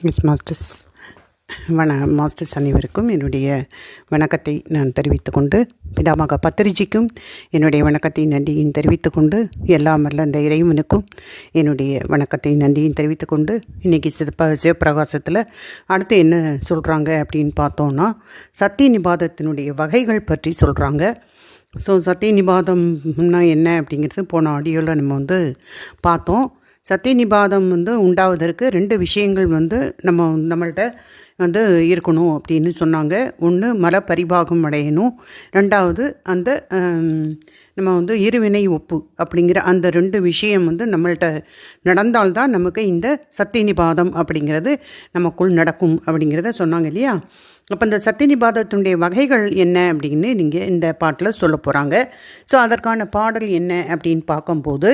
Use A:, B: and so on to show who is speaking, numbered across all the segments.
A: Miss masters வண masters அனைவருக்கும் என்னுடைய வணக்கத்தை நான் தெரிவித்துக்கொண்டு பிதாமக பத்திரிஜிக்கும் என்னுடைய வணக்கத்தை நன்றியும் தெரிவித்துக்கொண்டு எல்லாம் வல்ல அந்த இறைவனுக்கும் என்னுடைய வணக்கத்தை நன்றியும் தெரிவித்துக்கொண்டு இன்றைக்கி சிவப்ப சிவப்பிரகாசத்தில் அடுத்து என்ன சொல்கிறாங்க அப்படின்னு பார்த்தோன்னா சத்திய நிபாதத்தினுடைய வகைகள் பற்றி சொல்கிறாங்க ஸோ சத்திய நிபாதம்னா என்ன அப்படிங்கிறது போன ஆடியோவில் நம்ம வந்து பார்த்தோம். சத்திய நிபாதம் வந்து உண்டாவதற்கு ரெண்டு விஷயங்கள் வந்து நம்ம நம்மள்ட்ட வந்து இருக்கணும் அப்படின்னு சொன்னாங்க. ஒன்று மல பரிபாகம் அடையணும். ரெண்டாவது அந்த நம்ம வந்து இருவினை ஒப்பு அப்படிங்கிற அந்த ரெண்டு விஷயம் வந்து நம்மள்ட்ட நடந்தால்தான் நமக்கு இந்த சத்திய நிபாதம் அப்படிங்கிறது நமக்குள் நடக்கும் அப்படிங்கிறத சொன்னாங்க இல்லையா? அப்போ இந்த சத்தியநிபாதத்தினுடைய வகைகள் என்ன அப்படின்னு நீங்கள் இந்த பாட்டில் சொல்ல போகிறாங்க ஸோ அதற்கான பாடல் என்ன அப்படின்னு பார்க்கும்போது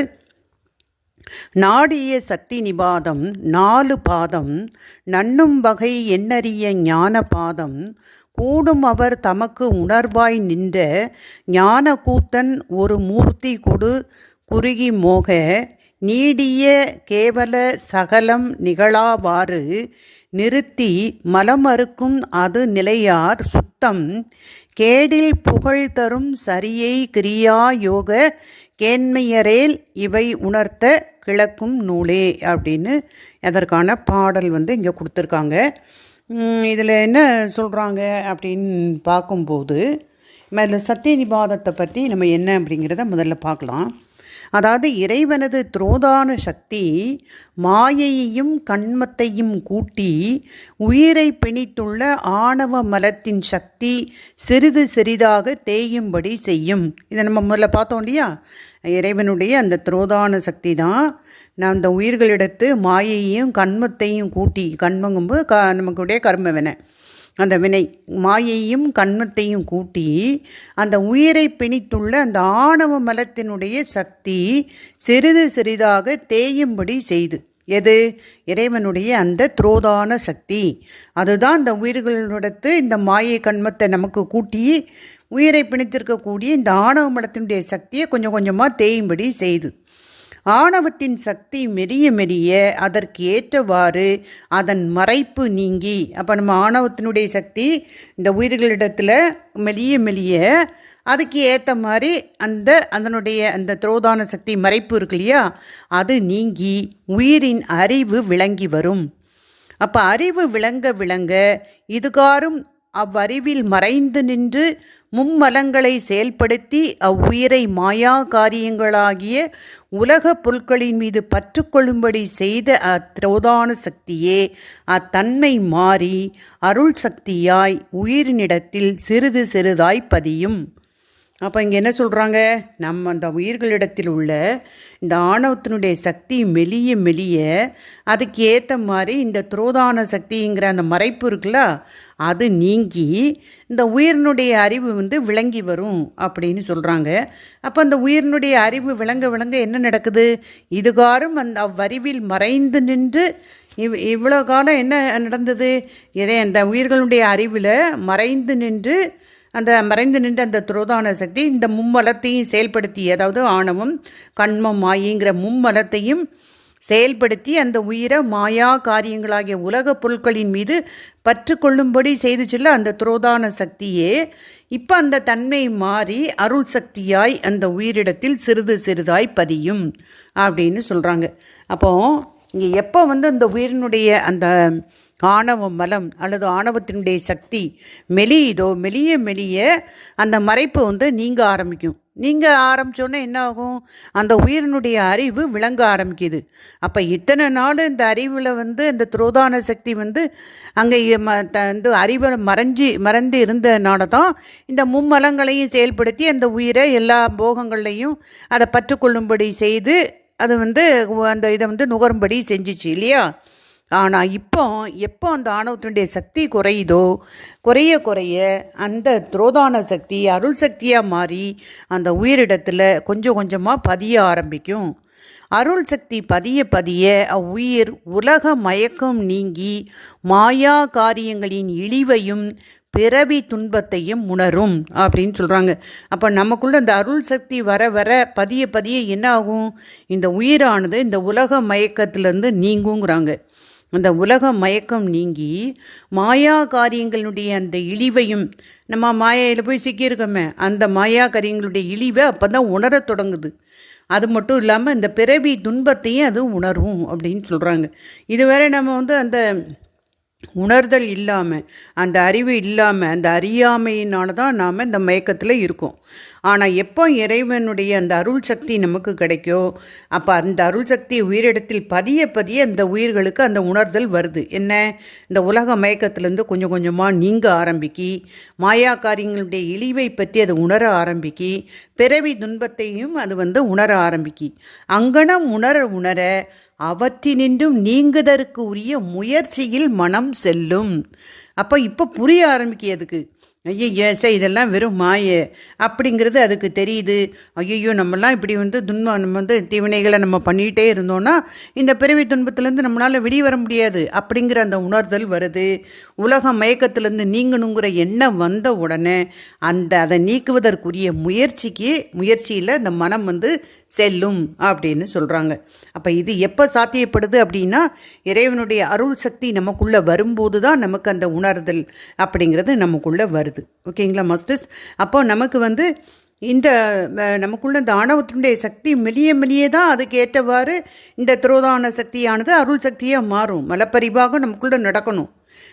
A: நாடிய சக்தி நிபாதம் நாலு பாதம் நன்னும் வகை எண்ணறிய ஞான பாதம் கூடும் அவர் தமக்கு உணர்வாய் நின்ற ஞான கூத்தன் ஒரு மூர்த்தி கொடு குறுகி மோக நீடிய கேவல சகலம் நிகழாவாறு நிறுத்தி மலமறுக்கும் அது நிலையார் சுத்தம். கேடில் புகழ் தரும் சரியை கிரியா யோக கேண்மையரேல் இவை உணர்த்த கிழக்கும் நூலே அப்படின்னு அதற்கான பாடல் வந்து இங்கே கொடுத்துருக்காங்க. இதில் என்ன சொல்கிறாங்க அப்படின்னு பார்க்கும்போது அதில் சத்தியநிபாதத்தை பற்றி நம்ம என்ன அப்படிங்கிறத முதல்ல பார்க்கலாம். அதாவது இறைவனது துரோதான சக்தி மாயையையும் கண்மத்தையும் கூட்டி உயிரை பிணித்துள்ள ஆணவ மலத்தின் சக்தி சிறிது சிறிதாக தேயும்படி செய்யும். இதை நம்ம முதல்ல பார்த்தோம் இல்லையா? இறைவனுடைய அந்த துரோதான சக்தி தான் நான் அந்த உயிர்களிடத்து மாயையும் கண்மத்தையும் கூட்டி கண்மங்கும்பு க நமக்குடைய கர்ம வினை. அந்த வினை மாயையும் கண்மத்தையும் கூட்டி அந்த உயிரை பிணித்துள்ள அந்த ஆணவ மலத்தினுடைய சக்தி சிறிது சிறிதாக தேயும்படி செய்து. எது? இறைவனுடைய அந்த துரோதான சக்தி. அதுதான் அந்த உயிர்களிடத்து இந்த மாயை கண்மத்தை நமக்கு கூட்டி உயிரை பிணித்திருக்கக்கூடிய இந்த ஆணவ மலத்தினுடைய சக்தியை கொஞ்சம் கொஞ்சமாக தேயும்படி செய்து ஆணவத்தின் சக்தி மெரிய மெரிய அதற்கு ஏற்றவாறு அதன் மறைப்பு நீங்கி அப்போ நம்ம ஆணவத்தினுடைய சக்தி இந்த உயிர்களிடத்தில் மெலிய மெலிய அதுக்கு ஏற்ற மாதிரி அந்த அதனுடைய அந்த துரோதான சக்தி மறைப்பு இருக்கு இல்லையா? அது நீங்கி உயிரின் அறிவு விளங்கி வரும். அப்போ அறிவு விளங்க விளங்க இதுகாரும் அவ்வறிவில் மறைந்து நின்று மும்மலங்களை செயல்படுத்தி அவ்வுயிரை மாயா காரியங்களாகிய உலக பொருட்களின் மீது பற்றுக்கொள்ளும்படி செய்த அத்திரோதான சக்தியே அத்தன்மை மாறி அருள் சக்தியாய் உயிரினிடத்தில் சிறிது சிறிதாய் பதியும். அப்போ இங்கே என்ன சொல்கிறாங்க நம்ம அந்த உயிர்களிடத்தில் உள்ள இந்த ஆணவத்தினுடைய சக்தி மெலிய மெலிய அதுக்கு ஏற்ற மாதிரி இந்த துரோதான சக்திங்கிற அந்த மறைப்பு இருக்குல்ல அது நீங்கி இந்த உயிரினுடைய அறிவு வந்து விளங்கி வரும் அப்படின்னு சொல்கிறாங்க அப்போ அந்த உயிரினுடைய அறிவு விளங்க விளங்க என்ன நடக்குது? இதுகாரும் அந்த அவ்வறிவில் மறைந்து நின்று இவ் இவ்வளோ காலம் என்ன நடந்தது? இதே அந்த உயிர்களுடைய அறிவில் மறைந்து நின்று அந்த மறைந்து நின்ற அந்த துரோதான சக்தி இந்த மும்மலத்தையும் செயல்படுத்தி அதாவது ஆணவம் கண்மம் மாயிங்கிற மும்மலத்தையும் செயல்படுத்தி அந்த உயிரை மாயா காரியங்களாகிய உலக பொருட்களின் மீது பற்று கொள்ளும்படி செய்து சொல்ல அந்த துரோதான சக்தியே. இப்போ அந்த தன்மை மாறி அருள் சக்தியாய் அந்த உயிரிடத்தில் சிறிது சிறிதாய் பதியும் அப்படின்னு சொல்கிறாங்க அப்போது இங்கே எப்போ வந்து அந்த உயிரினுடைய அந்த ஆணவ மலம் அல்லது ஆணவத்தினுடைய சக்தி மெலியுதோ மெலிய மெலிய அந்த மறைப்பு வந்து நீங்க ஆரம்பிக்கும். நீங்கள் ஆரம்பித்தோன்னே என்ன ஆகும் அந்த உயிரினுடைய அறிவு விளங்க ஆரம்பிக்குது. அப்போ இத்தனை நாள் இந்த அறிவில் வந்து இந்த துரோதான சக்தி வந்து அங்கே வந்து அறிவை மறைஞ்சி மறைந்து இருந்ததுனால தான் இந்த மும்மலங்களையும் செயல்படுத்தி அந்த உயிரை எல்லா போகங்கள்லையும் அதை பற்றுக்கொள்ளும்படி செய்து அது வந்து அந்த இதை வந்து நுகரும்படி செஞ்சிச்சு இல்லையா? ஆனால் இப்போ எப்போ அந்த ஆணவத்தினுடைய சக்தி குறையுதோ குறைய குறைய அந்த துரோதான சக்தி அருள் சக்தியாக மாறி அந்த உயிரிடத்தில் கொஞ்சம் கொஞ்சமாக பதிய ஆரம்பிக்கும். அருள் சக்தி பதிய பதிய அவ்வுயிர் உலக மயக்கம் நீங்கி மாயா காரியங்களின் இழிவையும் பிறவி துன்பத்தையும் உணரும் அப்படின்னு சொல்கிறாங்க அப்போ நமக்குள்ள இந்த அருள் சக்தி வர வர பதிய பதிய என்ன ஆகும் இந்த உயிரானது இந்த உலக மயக்கத்திலேருந்து நீங்குங்கிறாங்க. அந்த உலக மயக்கம் நீங்கி மாயா காரியங்களுடைய அந்த இழிவையும் நம்ம மாயையில் போய் சிக்கியிருக்கோமே அந்த மாயா காரியங்களுடைய இழிவை அப்போ தான் உணரத் தொடங்குது. அது மட்டும் இல்லாமல் இந்த பிறவி துன்பத்தையும் அது உணரும் அப்படின்னு சொல்கிறாங்க இதுவரை நம்ம வந்து அந்த உணர்தல் இல்லாமல் அந்த அறிவு இல்லாமல் அந்த அறியாமையினால தான் நாம் இந்த மயக்கத்தில் இருக்கோம். ஆனால் எப்போ இறைவனுடைய அந்த அருள் சக்தி நமக்கு கிடைக்கோ அப்போ அந்த அருள் சக்தி உயிரிடத்தில் பதிய பதிய அந்த உயிர்களுக்கு அந்த உணர்தல் வருது. என்ன? இந்த உலக மயக்கத்திலேருந்து கொஞ்சம் கொஞ்சமாக நீங்க ஆரம்பிக்கி மாயாக்காரியங்களுடைய இழிவை பற்றி அது உணர ஆரம்பிக்கி பிறவி துன்பத்தையும் அது வந்து உணர ஆரம்பிக்கி. அங்கனம் உணர உணர அவற்றினின்றும் நீங்குதற்கு உரிய முயற்சியில் மனம் செல்லும். அப்போ இப்போ புரிய ஆரம்பிக்கிறதுக்கு ஐயோ சே இதெல்லாம் வெறும் மாய. அப்படிங்கிறது அதுக்கு தெரியுது. ஐயோ நம்மலாம் இப்படி வந்து துன்பம் நம்ம வந்து தீவினைகளை நம்ம பண்ணிகிட்டே இருந்தோன்னா இந்த பிறவி துன்பத்துலேருந்து நம்மளால் வெளியே வர முடியாது. அப்படிங்கிற அந்த உணர்தல் வருது. உலக மயக்கத்திலேருந்து நீங்கணுங்கிற எண்ணம் வந்த உடனே அந்த அதை நீக்குவதற்குரிய முயற்சிக்கு முயற்சியில் அந்த மனம் வந்து செல்லும் அப்படின்னு சொல்கிறாங்க அப்போ இது எப்போ சாத்தியப்படுது அப்படின்னா இறைவனுடைய அருள் சக்தி நமக்குள்ளே வரும்போது தான் நமக்கு அந்த உணர்தல் அப்படிங்கிறது நமக்குள்ளே வருது. ஓகேங்களா மாஸ்டர்ஸ்? அப்போ நமக்கு வந்து இந்த நமக்குள்ள இந்த ஆணவத்தினுடைய சக்தி மெலிய மெலிய தான் அதுக்கு ஏற்றவாறு இந்த துரோதான சக்தியானது அருள் சக்தியாக மாறும். மலப்பரிவாக நமக்குள்ளே நடக்கணும்.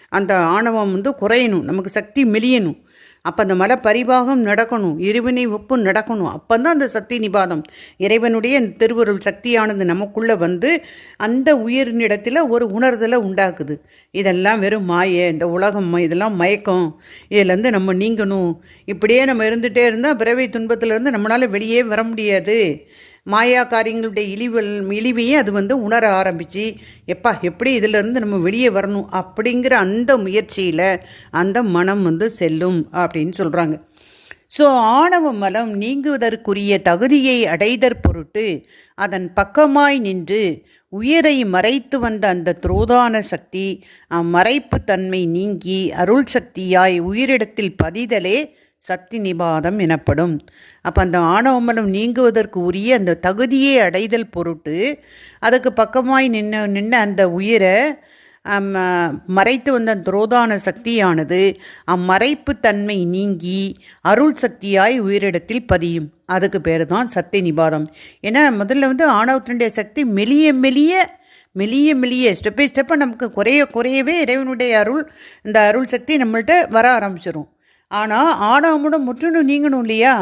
A: அந்த ஆணவம் வந்து குறையணும். நமக்கு சக்தி மெலியணும். அப்போ அந்த மலை பரிபாகம் நடக்கணும் இருவினை ஒப்பு நடக்கணும். அப்போ தான் அந்த சக்தி நிபாதம். இறைவனுடைய திருவருள் சக்தியானது நமக்குள்ளே வந்து அந்த உயிரினிடத்தில் ஒரு உணர்தலை உண்டாக்குது. இதெல்லாம் வெறும் மாய இந்த உலகம் இதெல்லாம் மயக்கம். இதிலேருந்து நம்ம நீங்கணும். இப்படியே நம்ம இருந்துகிட்டே இருந்தால் பிறவி துன்பத்திலேருந்து நம்மளால் வெளியே வர முடியாது. மாயாக்காரியங்களுடைய இழிவல் இழிவையும் அது வந்து உணர ஆரம்பித்து எப்பா எப்படி இதிலிருந்து நம்ம வெளியே வரணும்? அப்படிங்கிற அந்த முயற்சியில் அந்த மனம் வந்து செல்லும் அப்படின்னு சொல்கிறாங்க ஸோ ஆணவ மலம் நீங்குவதற்குரிய தகுதியை அடைதற் பொருட்டு அதன் பக்கமாய் நின்று உயிரை மறைத்து வந்த அந்த துரோதான சக்தி அம்மறைப்பு தன்மை நீங்கி அருள் சக்தியாய் உயிரிடத்தில் பதிதலே சக்தி நிபாதம் எனப்படும். அப்போ அந்த ஆணவமலம் நீங்குவதற்கு உரிய அந்த தகுதியை அடைதல் பொருட்டு அதுக்கு பக்கமாய் நின்று நின்று அந்த உயிரை மறைத்து வந்த துரோதான சக்தியானது அம்மறைப்பு தன்மை நீங்கி அருள் சக்தியாய் உயிரிடத்தில் பதியும். அதுக்கு பேர் தான் சக்தி நிபாதம் ஏன்னா முதல்ல வந்து ஆணவத்தினுடைய சக்தி மெலிய மெலிய மெலிய மெலிய ஸ்டெப் பை ஸ்டெப்பாக நமக்கு குறைய குறையவே இறைவனுடைய அருள் இந்த அருள் சக்தி நம்மள்கிட்ட வர ஆரம்பிச்சிடும் ஆனால் ஆணவமுடன் முற்றிலும் நீங்கணும் இல்லையா?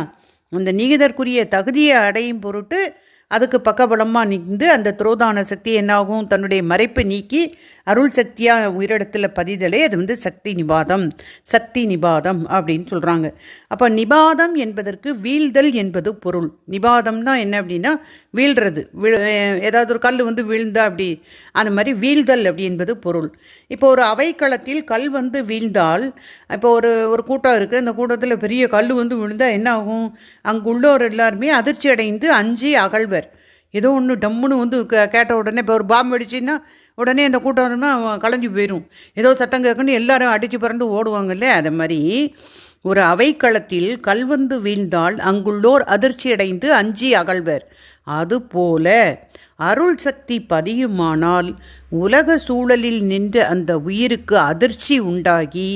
A: அந்த நீங்குதற்குரிய தகுதியை அடையும் பொருட்டு அதுக்கு பக்கபலமாக நின்று அந்த துரோதான சக்தி என்னாகும்? தன்னுடைய மறைப்பை நீக்கி அருள் சக்தியாக உயிரிடத்தில் பதிதலே அது வந்து சக்தி நிபாதம். சக்தி நிபாதம் அப்படின்னு சொல்கிறாங்க அப்போ நிபாதம் என்பதற்கு வீழ்தல் என்பது பொருள். நிபாதம்னா தான் என்ன அப்படின்னா வீழ்றது. ஏதாவது ஒரு கல் வந்து வீழ்ந்தா அப்படி அந்த மாதிரி வீழ்தல் அப்படி என்பது பொருள். இப்போ ஒரு அவைக்களத்தில் கல் வந்து வீழ்ந்தால் இப்போ ஒரு ஒரு கூட்டம் இருக்குது அந்த கூட்டத்தில் பெரிய கல் வந்து விழுந்தால் என்ன ஆகும் அங்கே உள்ளோர் எல்லாருமே அதிர்ச்சி அடைந்து அஞ்சு அகழ்வர். ஏதோ ஒன்று டம்முன்னு வந்து கேட்ட உடனே இப்போ ஒரு பாம்பு அடிச்சுன்னா உடனே அந்த கூட்டம் கலைஞ்சு போயிடும் ஏதோ சத்தம் கேட்கணும் எல்லாரும் அடித்து பறந்து ஓடுவாங்கல்ல அதை மாதிரி ஒரு அவைக்களத்தில் கல்வந்து வீழ்ந்தால் அங்குள்ளோர் அதிர்ச்சி அடைந்து அஞ்சி அகழ்வர். அதுபோல அருள் சக்தி பதியுமானால் உலக சூழலில் நின்ற அந்த உயிருக்கு அதிர்ச்சி உண்டாகி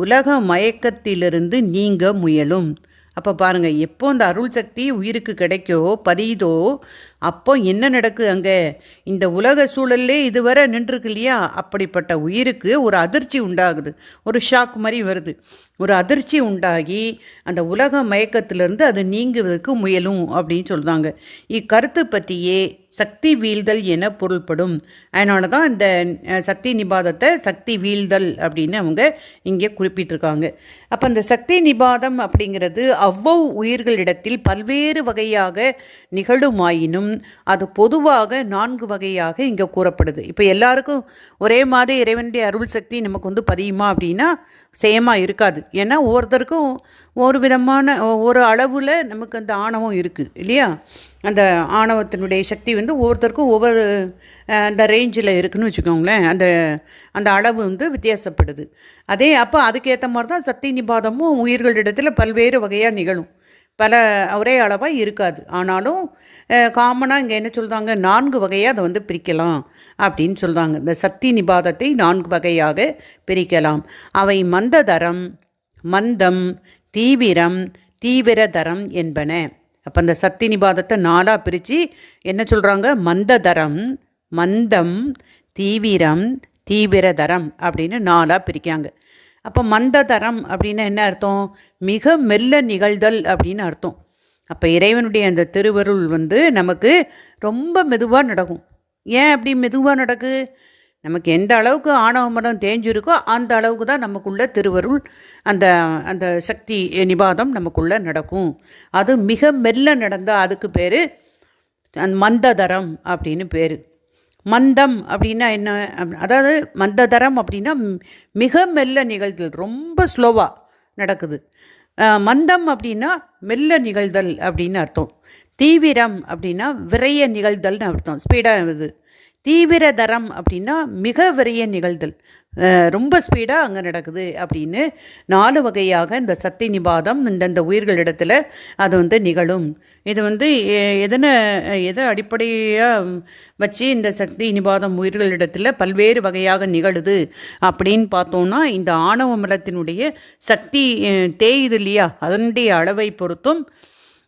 A: உலக மயக்கத்திலிருந்து நீங்க முயலும். அப்போ பாருங்கள் எப்போ அந்த அருள் சக்தி உயிருக்கு கிடைக்கோ பதியுதோ அப்போ என்ன நடக்குது அங்கே? இந்த உலக சூழல்லே இதுவரை நின்றுருக்கு இல்லையா? அப்படிப்பட்ட உயிருக்கு ஒரு அதிர்ச்சி உண்டாகுது. ஒரு ஷாக் மாதிரி வருது. ஒரு அதிர்ச்சி உண்டாகி அந்த உலக மயக்கத்திலிருந்து அது நீங்குவதற்கு முயலும் அப்படின்னு சொல்கிறாங்க இக்கருத்து பற்றியே சக்தி வீழ்தல் என பொருள்படும். அதனால தான் இந்த சக்தி நிபாதத்தை சக்தி வீழ்தல் அப்படின்னு அவங்க இங்கே குறிப்பிட்டிருக்காங்க. அப்போ அந்த சக்தி நிபாதம் அப்படிங்கிறது அவ்வளவு உயிர்களிடத்தில் பல்வேறு வகையாக நிகழுமாயினும் அது பொதுவாக நான்கு வகையாக இங்கே கூறப்படுது. இப்போ எல்லாருக்கும் ஒரே மாதிரி இறைவனுடைய அருள் சக்தி நமக்கு வந்து பதியுமா அப்படின்னா சேமாக இருக்காது. ஏன்னா ஒவ்வொருத்தருக்கும் ஒரு விதமான ஒரு அளவில் நமக்கு அந்த ஆணவம் இருக்குது இல்லையா? அந்த ஆணவத்தினுடைய சக்தி வந்து ஒவ்வொருத்தருக்கும் ஒவ்வொரு அந்த ரேஞ்சில் இருக்குதுன்னு வச்சுக்கோங்களேன். அந்த அந்த அளவு வந்து வித்தியாசப்படுது. அதே அப்போ அதுக்கேற்ற மாதிரி தான் சக்தி நிபாதமும் உயிர்களிடத்தில் பல்வேறு வகையாக நிகழும். பல ஒரே அளவாக இருக்காது. ஆனாலும் காமனாக இங்கே என்ன சொல்கிறாங்க நான்கு வகையாக அதை வந்து பிரிக்கலாம் அப்படின்னு சொல்கிறாங்க இந்த சக்தி நிபாதத்தை நான்கு வகையாக பிரிக்கலாம். அவை மந்ததரம் மந்தம் தீவிரம் தீவிரதரம் என்பன. அப்போ அந்த சக்தி நிபாதத்தை நாலாக பிரித்து என்ன சொல்கிறாங்க மந்ததரம் மந்தம் தீவிரம் தீவிரதரம் அப்படின்னு நாலாக பிரிக்காங்க அப்போ மந்ததரம் அப்படின்னா என்ன அர்த்தம்? மிக மெல்ல நிகழ்தல் அப்படின்னு அர்த்தம். அப்போ இறைவனுடைய அந்த திருவருள் வந்து நமக்கு ரொம்ப மெதுவாக நடக்கும். ஏன் அப்படி மெதுவாக நடக்கு? நமக்கு எந்த அளவுக்கு ஆணவ மனம் தேஞ்சிருக்கோ அந்த அளவுக்கு தான் நமக்குள்ள திருவருள் அந்த அந்த சக்தி நிபாதம் நமக்குள்ளே நடக்கும். அது மிக மெல்ல நடந்தால் அதுக்கு பேர் மந்ததரம் அப்படின்னு பேர். மந்தம் அப்படின்னா என்ன? அதாவது மந்ததரம் அப்படின்னா மிக மெல்ல நிகழ்தல் ரொம்ப ஸ்லோவாக நடக்குது. மந்தம் அப்படின்னா மெல்ல நிகழ்தல் அப்படின்னு அர்த்தம். தீவிரம் அப்படின்னா விரைய நிகழ்தல்னு அர்த்தம். ஸ்பீடாக இது. தீவிர தரம் அப்படின்னா மிக விரைய நிகழ்தல். ரொம்ப ஸ்பீடாக அங்கே நடக்குது அப்படின்னு நாலு வகையாக இந்த சக்தி நிபாதம் இந்தந்த உயிர்களிடத்தில் அது வந்து நிகழும். இது வந்து எதனை எதை அடிப்படையாக வச்சு இந்த சக்தி நிபாதம் உயிர்களிடத்தில் பல்வேறு வகையாக நிகழுது அப்படின்னு பார்த்தோன்னா இந்த ஆணவ மலத்தினுடைய சக்தி தேயுது இல்லையா? அதனுடைய அளவை பொறுத்தும்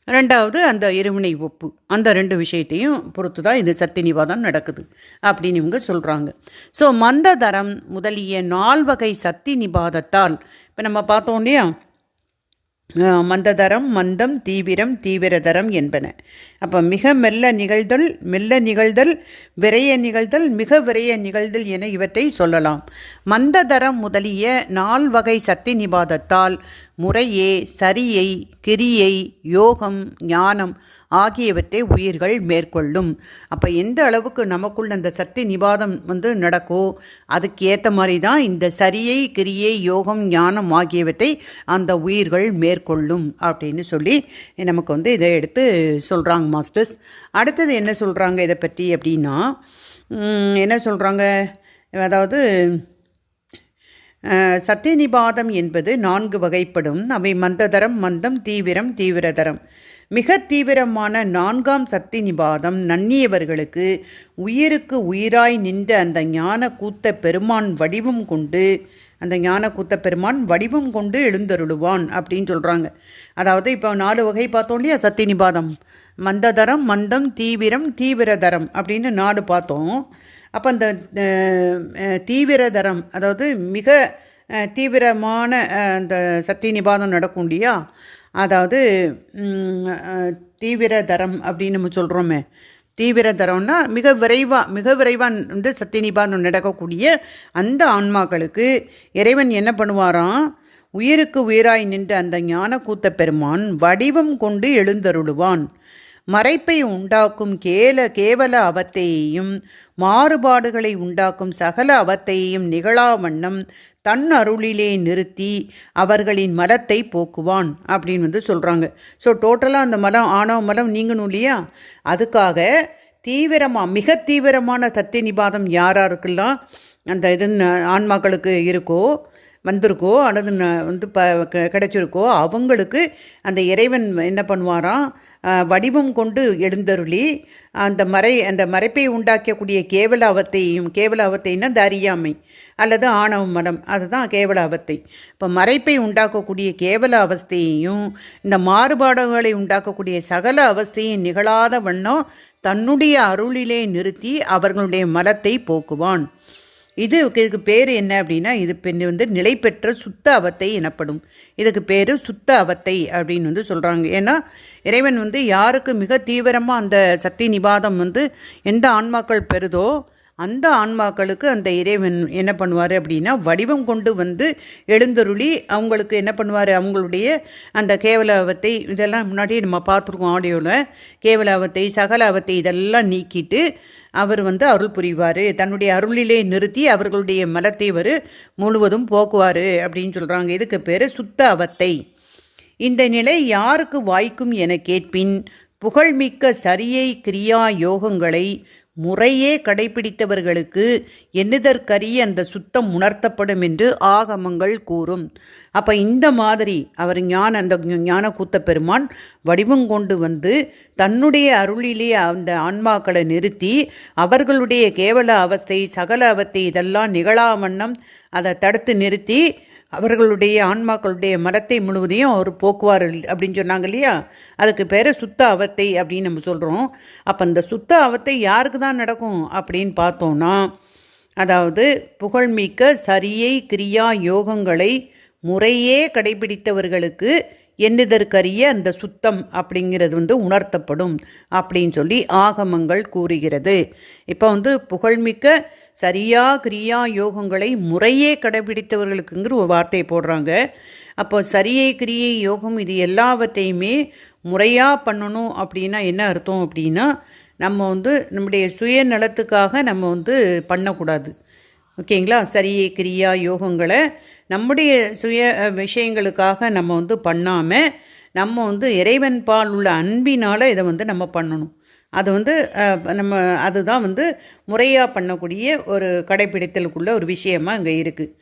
A: ரெண்டாவது அந்த இருவினை ஒப்பு. அந்த ரெண்டு விஷயத்தையும் பொறுத்து தான் இது சக்தி நிவாதம் நடக்குது அப்படின்னு இவங்க சொல்கிறாங்க ஸோ மந்ததரம் முதலிய நால்வகை சக்தி நிபாதத்தால் இப்போ நம்ம பார்த்தோம் இல்லையா? மந்ததரம் மந்தம் தீவிரம் தீவிரதரம் என்பன. அப்போ மிக மெல்ல நிகழ்தல் மெல்ல நிகழ்தல் விரைய நிகழ்தல் மிக விரைய நிகழ்தல் என இவற்றை சொல்லலாம். மந்ததரம் முதலிய நால் வகை சக்தி நிபாதத்தால் முறையே சரியை கிரியை யோகம் ஞானம் ஆகியவற்றை உயிர்கள் மேற்கொள்ளும். அப்போ எந்த அளவுக்கு நமக்குள்ள அந்த சக்தி நிபாதம் வந்து நடக்கோ அதுக்கு ஏற்ற மாதிரி தான் இந்த சரியை கிரியை யோகம் ஞானம் ஆகியவற்றை அந்த உயிர்கள் மேற்கொள்ளும் அப்படின்னு சொல்லி நமக்கு வந்து இதை எடுத்து சொல்கிறாங்க மாஸ்டர்ஸ். அடுத்தது என்ன சொல்கிறாங்க இதை பற்றி அப்படின்னா என்ன சொல்கிறாங்க அதாவது சத்தியநிபாதம் என்பது நான்கு வகைப்படும். அவை மந்ததரம் மந்தம் தீவிரம் தீவிரதரம். மிக தீவிரமான நான்காம் சக்தி நிபாதம் நன்னியவர்களுக்கு உயிருக்கு உயிராய் நின்ற அந்த ஞான கூத்த பெருமான் வடிவம் கொண்டு அந்த ஞான கூத்த பெருமான் வடிவம் கொண்டு எழுந்தருளுவான் அப்படின்னு சொல்கிறாங்க அதாவது இப்போ நாலு வகை பார்த்தோம் இல்லையா? சக்தி நிபாதம். மந்ததரம் மந்தம் தீவிரம் தீவிரதரம் அப்படின்னு நாலு பார்த்தோம். அப்போ அந்த தீவிரதரம் அதாவது மிக தீவிரமான அந்த சக்தி நிபாதம் நடக்கும் இல்லையா? அதாவது தீவிர தரம் அப்படின்னு நம்ம சொல்கிறோமே தீவிர தரம்னா மிக விரைவாக மிக விரைவாக வந்து சத்தியநிபாதம் நடக்கக்கூடிய அந்த ஆன்மாக்களுக்கு இறைவன் என்ன பண்ணுவாராம்? உயிருக்கு உயிராய் நின்ற அந்த ஞான கூத்த பெருமான் வடிவம் கொண்டு எழுந்தருளுவான். மறைப்பை உண்டாக்கும் கேல கேவல அவத்தையையும் மாறுபாடுகளை உண்டாக்கும் சகல அவத்தையையும் நிகழா வண்ணம் தன் அருளிலே நிறுத்தி அவர்களின் மலத்தை போக்குவான் அப்படின்னு வந்து சொல்கிறாங்க ஸோ டோட்டலாக அந்த மலம் ஆணவ மலம் நீங்கணும் இல்லையா? அதுக்காக தீவிரமாக மிக தீவிரமான சத்திய நிபாதம் யாராருக்கெல்லாம் அந்த இது ஆன்மாக்களுக்கு இருக்கோ வந்திருக்கோ அல்லது வந்து ப கிடைச்சிருக்கோ அவங்களுக்கு அந்த இறைவன் என்ன பண்ணுவாராம்? வடிவம் கொண்டு எழுந்தருளி அந்த மறை அந்த மறைப்பை உண்டாக்கக்கூடிய கேவல கேவலாவத்தைன்னா கேவல அறியாமை அல்லது ஆணவ மனம் அதுதான் கேவலாவத்தை. இப்போ மறைப்பை உண்டாக்கக்கூடிய கேவல அவஸ்தையையும் இந்த மாறுபாடுகளை உண்டாக்கக்கூடிய சகல அவஸ்தையும் நிகழாத வண்ணம் தன்னுடைய அருளிலே நிறுத்தி அவர்களுடைய மலத்தை போக்குவான். இது இதுக்கு பேர் என்ன அப்படின்னா இது பெண் வந்து நிலை பெற்ற சுத்த அவத்தை எனப்படும். இதுக்கு பேர் சுத்த அவத்தை அப்படின்னு வந்து சொல்கிறாங்க ஏன்னா இறைவன் வந்து யாருக்கு மிக தீவிரமாக அந்த சக்தி நிபாதம் வந்து எந்த ஆன்மாக்கள் பெறுதோ அந்த ஆன்மாக்களுக்கு அந்த இறைவன் என்ன பண்ணுவார் அப்படின்னா வடிவம் கொண்டு வந்து எழுந்தருளி அவங்களுக்கு என்ன பண்ணுவார்? அவங்களுடைய அந்த கேவலாவத்தை இதெல்லாம் முன்னாடியே நம்ம பார்த்துருக்கோம் ஆடியோவில் கேவலாவத்தை சகலாவத்தை இதெல்லாம் நீக்கிட்டு அவர் வந்து அருள் புரிவார். தன்னுடைய அருளிலே நிறுத்தி அவர்களுடைய மலத்தை அவர் முழுவதும் போக்குவார் அப்படின்னு சொல்கிறாங்க இதுக்கு பேர் சுத்த அவத்தை. இந்த நிலை யாருக்கு வாய்க்கும் என கேட்பின் புகழ்மிக்க சரியை கிரியா யோகங்களை முறையே கடைபிடித்தவர்களுக்கு என்னதற்கரிய அந்த சுத்தம் உணர்த்தப்படும் என்று ஆகமங்கள் கூறும். அப்போ இந்த மாதிரி அவர் ஞான அந்த ஞான கூத்த பெருமான் வடிவம் கொண்டு வந்து தன்னுடைய அருளிலே அந்த ஆன்மாக்களை நிறுத்தி அவர்களுடைய கேவல அவஸ்தை சகல அவத்தை இதெல்லாம் நிகழா வண்ணம் அதை தடுத்து நிறுத்தி அவர்களுடைய ஆன்மாக்களுடைய மரத்தை முழுவதையும் அவர் போக்குவார் அப்படின்னு சொன்னாங்க இல்லையா? அதுக்கு பேர் சுத்த அவத்தை அப்படின்னு நம்ம சொல்கிறோம் அப்போ அந்த சுத்த அவத்தை யாருக்கு தான் நடக்கும் அப்படின்னு பார்த்தோன்னா அதாவது புகழ்மிக்க சரியை கிரியா யோகங்களை முறையே கடைபிடித்தவர்களுக்கு எண்ணுதற்கரிய அந்த சுத்தம் அப்படிங்கிறது வந்து உணர்த்தப்படும் அப்படின்னு சொல்லி ஆகமங்கள் கூறுகிறது. இப்போ வந்து புகழ்மிக்க சரியா கிரியா யோகங்களை முறையே கடைபிடித்தவர்களுக்குங்கிற ஒரு வார்த்தையை போடுறாங்க. அப்போ சரியை கிரியை யோகம் இது எல்லாவற்றையுமே முறையாக பண்ணணும் அப்படின்னா என்ன அர்த்தம் அப்படின்னா நம்ம வந்து நம்முடைய சுயநலத்துக்காக நம்ம வந்து பண்ணக்கூடாது. ஓகேங்களா? சரியை கிரியா யோகங்களை நம்முடைய சுய விஷயங்களுக்காக நம்ம வந்து பண்ணாமல் நம்ம வந்து இறைவன் பால் உள்ள அன்பினால் இதை வந்து நம்ம பண்ணணும். அது வந்து நம்ம அதுதான் வந்து முறையாக பண்ணக்கூடிய ஒரு கடைப்பிடித்தலுக்குள்ள ஒரு விஷயமாக அங்கே இருக்குது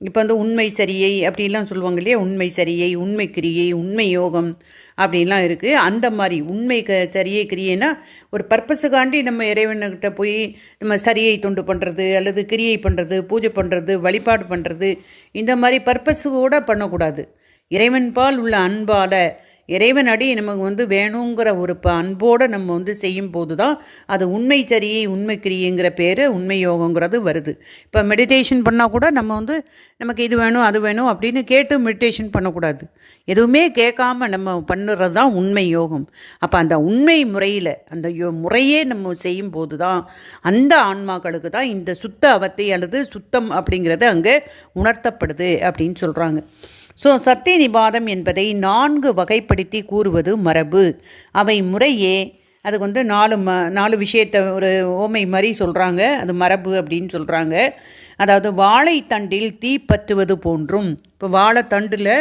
A: இப்போ வந்து உண்மை சரியை அப்படிலாம் சொல்லுவாங்க இல்லையா? உண்மை சரியை உண்மை கிரியை உண்மை யோகம் அப்படின்லாம் இருக்குது அந்த மாதிரி உண்மை க சரியை கிரியைனா ஒரு பர்பஸுக்காண்டி நம்ம இறைவன்கிட்ட போய் நம்ம சரியை தொண்டு பண்ணுறது அல்லது கிரியை பண்ணுறது பூஜை பண்ணுறது வழிபாடு பண்ணுறது இந்த மாதிரி பர்பஸு கூட பண்ணக்கூடாது இறைவன்பால் உள்ள அன்பால் இறைவன் அடி நமக்கு வந்து வேணுங்கிற ஒரு அன்போடு நம்ம வந்து செய்யும் போது தான் அது உண்மை சரியை உண்மை கிரியுங்கிற பேர் உண்மை யோகங்கிறது வருது. இப்போ மெடிடேஷன் பண்ணால் கூட நம்ம வந்து நமக்கு இது வேணும் அது வேணும் அப்படின்னு கேட்டு மெடிடேஷன் பண்ணக்கூடாது. எதுவுமே கேட்காம நம்ம பண்ணுறது தான் உண்மை யோகம். அப்போ அந்த உண்மை முறையில் அந்த யோ முறையே நம்ம செய்யும் போது தான் அந்த ஆன்மாக்களுக்கு தான் இந்த சுத்த அவத்தை அல்லது சுத்தம் அப்படிங்கிறது அங்கே உணர்த்தப்படுது அப்படின்னு சொல்கிறாங்க ஸோ சத்திய நிபாதம் என்பதை நான்கு வகைப்படுத்தி கூறுவது மரபு. அவை முறையே அதுக்கு வந்து நாலு ம நாலு விஷயத்தை ஒரு ஓமை மாதிரி சொல்கிறாங்க அது மரபு அப்படின்னு சொல்கிறாங்க அதாவது வாழைத்தண்டில் தீ பற்றுவது போன்றும். இப்போ வாழைத்தண்டில்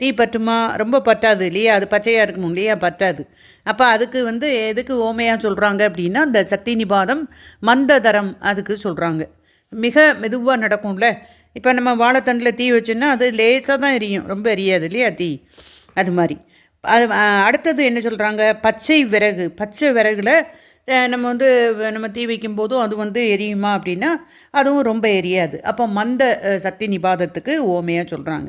A: தீ பற்றுமா? ரொம்ப பற்றாது இல்லையா? அது பச்சையாக இருக்கும் இல்லையா? பற்றாது. அப்போ அதுக்கு வந்து எதுக்கு ஓமையாக சொல்கிறாங்க அப்படின்னா அந்த சக்தி நிபாதம் மந்ததரம் அதுக்கு சொல்கிறாங்க மிக மெதுவாக நடக்கும்ல. இப்போ நம்ம வாழைத்தண்டில் தீ வச்சோன்னா அது லேசாக தான் எரியும். ரொம்ப எரியாது இல்லையா தீ? அது மாதிரி. அது அடுத்தது என்ன சொல்கிறாங்க பச்சை விறகு. பச்சை விறகுல நம்ம வந்து நம்ம தீ வைக்கும் போதும் அது வந்து எரியுமா அப்படின்னா அதுவும் ரொம்ப எரியாது. அப்போ மந்த சக்தி நிபாதத்துக்கு ஓமையாக சொல்கிறாங்க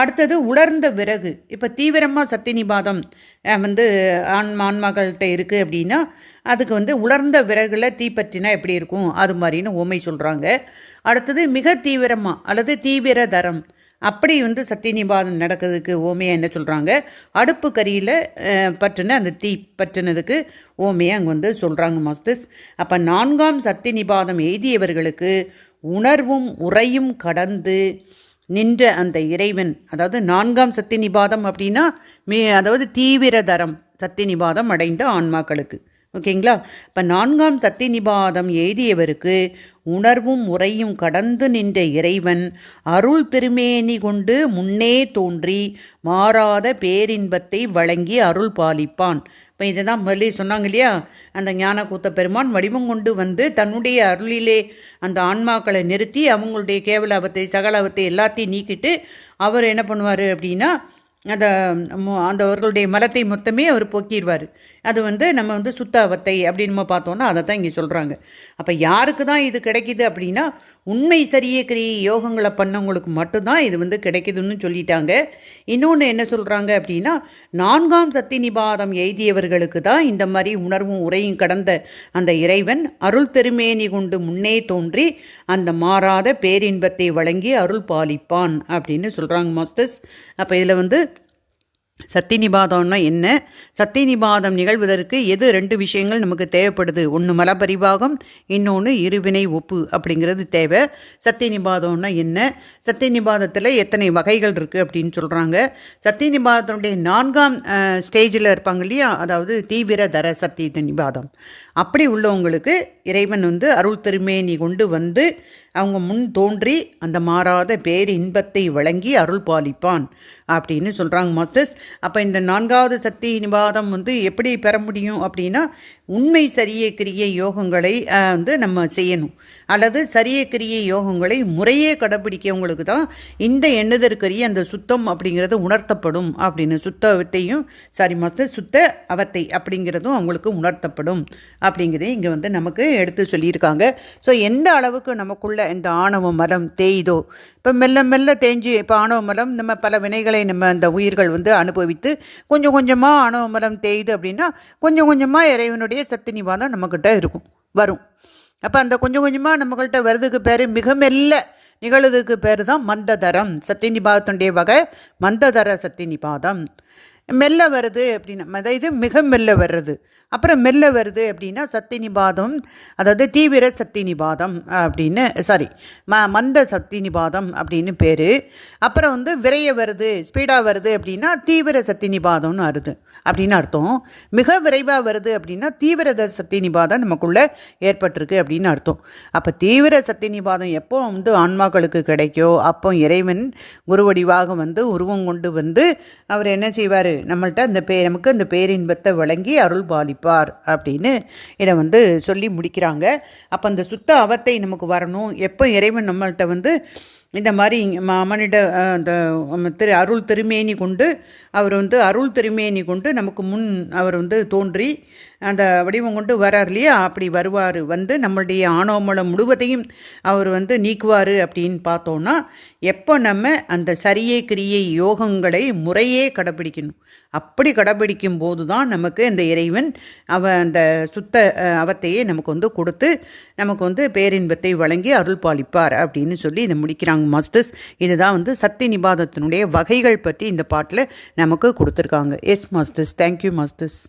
A: அடுத்தது உலர்ந்த விறகு. இப்போ தீவிரமாக சக்தி நிபாதம் வந்து ஆண் ஆன்மாக்கள்கிட்ட இருக்குது அப்படின்னா அதுக்கு வந்து உலர்ந்த விறகுல தீப்பற்றினா எப்படி இருக்கும்? அது மாதிரின்னு ஓமை சொல்கிறாங்க அடுத்தது மிக தீவிரமாக அல்லது தீவிர தரம். அப்படி வந்து சத்தியநிபாதம் நடக்கிறதுக்கு ஓமையாக என்ன சொல்கிறாங்க அடுப்பு கரியில் பற்றின அந்த தீ பற்றினதுக்கு ஓமையை அங்கே வந்து சொல்கிறாங்க மாஸ்டர்ஸ். அப்போ நான்காம் சத்தியநிபாதம் எழுதியவர்களுக்கு உணர்வும் உரையும் கடந்து நின்ற அந்த இறைவன் அதாவது நான்காம் சத்தியநிபாதம் அப்படின்னா மே அதாவது தீவிர தரம் சத்தியநிபாதம் அடைந்த ஆன்மாக்களுக்கு. ஓகேங்களா? இப்போ நான்காம் சக்தி நிபாதம் எழுதியவருக்கு உணர்வும் முறையும் கடந்து நின்ற இறைவன் அருள் திருமேனி கொண்டு முன்னே தோன்றி மாறாத பேரின்பத்தை வழங்கி அருள் பாலிப்பான். இப்போ இதை தான் முதலே சொன்னாங்க இல்லையா? அந்த ஞான கூத்த பெருமான் வடிவம் கொண்டு வந்து தன்னுடைய அருளிலே அந்த ஆன்மாக்களை நிறுத்தி அவங்களுடைய கேவலாபத்தை சகலாபத்தை எல்லாத்தையும் நீக்கிட்டு அவர் என்ன பண்ணுவார் அப்படின்னா அந்த அந்த அவர்களுடைய மலத்தை மொத்தமே அவர் போக்கிடுவார் அது வந்து நம்ம வந்து சுத்தாவத்தை அப்படின்னு பார்த்தோன்னா அதை தான் இங்கே சொல்கிறாங்க அப்போ யாருக்கு தான் இது கிடைக்கிது அப்படின்னா உண்மை சரியே கிரிய யோகங்களை பண்ணவங்களுக்கு மட்டும்தான் இது வந்து கிடைக்குதுன்னு சொல்லிட்டாங்க. இன்னொன்று என்ன சொல்கிறாங்க அப்படின்னா நான்காம் சக்தி நிபாதம் எய்தியவர்களுக்கு தான் இந்த மாதிரி உணர்வும் உரையும் கடந்த அந்த இறைவன் அருள் திருமேனி கொண்டு முன்னே தோன்றி அந்த மாறாத பேரின்பத்தை வழங்கி அருள் பாலிப்பான் அப்படின்னு சொல்கிறாங்க மாஸ்டர்ஸ். அப்போ இதில் வந்து சத்தி நிபாதம்னா என்ன? சத்தியநிபாதம் நிகழ்வதற்கு எது ரெண்டு விஷயங்கள் நமக்கு தேவைப்படுது? ஒன்று மலபரிபாகம் இன்னொன்று இருவினை ஒப்பு அப்படிங்கிறது தேவை. சத்தியநிபாதம்னா என்ன? சத்தியநிபாதத்தில் எத்தனை வகைகள் இருக்குது அப்படின்னு சொல்கிறாங்க சத்தியநிபாதத்தினுடைய நான்காம் ஸ்டேஜில் இருப்பாங்க இல்லையா? அதாவது தீவிர தர சத்தி நிபாதம் அப்படி உள்ளவங்களுக்கு இறைவன் வந்து அருள் திருமேனி கொண்டு வந்து அவங்க முன் தோன்றி அந்த மாறாத பேர் இன்பத்தை வழங்கி அருள் பாலிப்பான் அப்படின்னு சொல்கிறாங்க மாஸ்டர்ஸ். அப்போ இந்த நான்காவது சக்தி நிவாதம் வந்து எப்படி பெற முடியும் அப்படின்னா உண்மை சரிய கிரிய யோகங்களை வந்து நம்ம செய்யணும். அல்லது சரிய கிரிய யோகங்களை முறையே கடைப்பிடிக்கவங்களுக்கு தான் இந்த எண்ணுதற்கரிய அந்த சுத்தம் அப்படிங்கிறது உணர்த்தப்படும் அப்படின்னு சுத்தத்தையும் சாரி மாஸ்டர் சுத்த அவத்தை அப்படிங்கிறதும் அவங்களுக்கு உணர்த்தப்படும் அப்படிங்கிறதையும் இங்கே வந்து நமக்கு எடுத்து சொல்லியிருக்காங்க. ஸோ எந்த அளவுக்கு நமக்குள்ள இந்த ஆணவ மலம் தேய்தோ. இப்போ மெல்ல மெல்ல தேஞ்சு இப்போ ஆணவ மலம் நம்ம பல வினைகளை நம்ம அந்த உயிர்கள் வந்து அனுபவித்து கொஞ்சம் கொஞ்சமாக ஆணவ மலம் தேய்து அப்படின்னா கொஞ்சம் கொஞ்சமாக இறைவனுடைய சக்தி நிவாதம் நம்மக்கிட்ட இருக்கும் வரும். அப்போ அந்த கொஞ்சம் கொஞ்சமாக நம்மகிட்ட வருதுக்கு பேர் மிக மெல்ல நிகழுதுக்கு பேர் தான் மந்ததரம் சத்தியநிபாதத்துடைய வகை மந்ததர சத்தியநிபாதம் நிபாதம் மெல்ல வருது அப்படின்னா அதாவது மிக மெல்ல வர்றது. அப்புறம் மெல்ல வருது அப்படின்னா சக்தி நிபாதம் அதாவது தீவிர சக்தி நிபாதம் அப்படின்னு சாரி ம மந்த சக்தி நிபாதம் அப்படின்னு பேர். அப்புறம் வந்து விரைய வருது ஸ்பீடாக வருது அப்படின்னா தீவிர சக்தி நிபாதம்னு வருது அப்படின்னு அர்த்தம். மிக விரைவாக வருது அப்படின்னா தீவிர சக்தி நிபாதம் நமக்குள்ளே ஏற்பட்டிருக்கு அப்படின்னு அர்த்தம். அப்போ தீவிர சக்தி நிபாதம் எப்போ வந்து ஆன்மாக்களுக்கு கிடைக்கோ அப்போ இறைவன் குருவடிவாக வந்து உருவம் கொண்டு வந்து அவர் என்ன செய்வார்? நம்மள்ட்ட அந்த பே நமக்கு அந்த பேரின்பத்தை வழங்கி அருள் பாலிப்பார் அப்படின்னு இதை வந்து சொல்லி முடிக்கிறாங்க. அப்போ அந்த சுத்த அவத்தை நமக்கு வரணும். எப்போ இறைவன் நம்மள்ட்ட வந்து இந்த மாதிரி அம்மனிட அந்த திரு அருள் திருமேனி கொண்டு அவர் வந்து அருள் திருமேனி கொண்டு நமக்கு முன் அவர் வந்து தோன்றி அந்த வடிவம் கொண்டு வரார் இல்லையா? அப்படி வருவார் வந்து நம்மளுடைய ஆணவமலம் முழுவதையும் அவர் வந்து நீக்குவார் அப்படின்னு பார்த்தோன்னா எப்போ நம்ம அந்த சரியை கிரியை யோகங்களை முறையே கடைப்பிடிக்கணும். அப்படி கடைப்பிடிக்கும் போது தான் நமக்கு அந்த இறைவன் அவ அந்த சுத்த அவத்தையே நமக்கு வந்து கொடுத்து நமக்கு வந்து பேரின்பத்தை வழங்கி அருள் பாலிப்பார் அப்படின்னு சொல்லி இதை முடிக்கிறாங்க மாஸ்டர்ஸ். இதுதான் வந்து சக்தி நிபாதத்தினுடைய வகைகள் பற்றி இந்த பாட்டில் நமக்கு கொடுத்துருக்காங்க. S masters thank you masters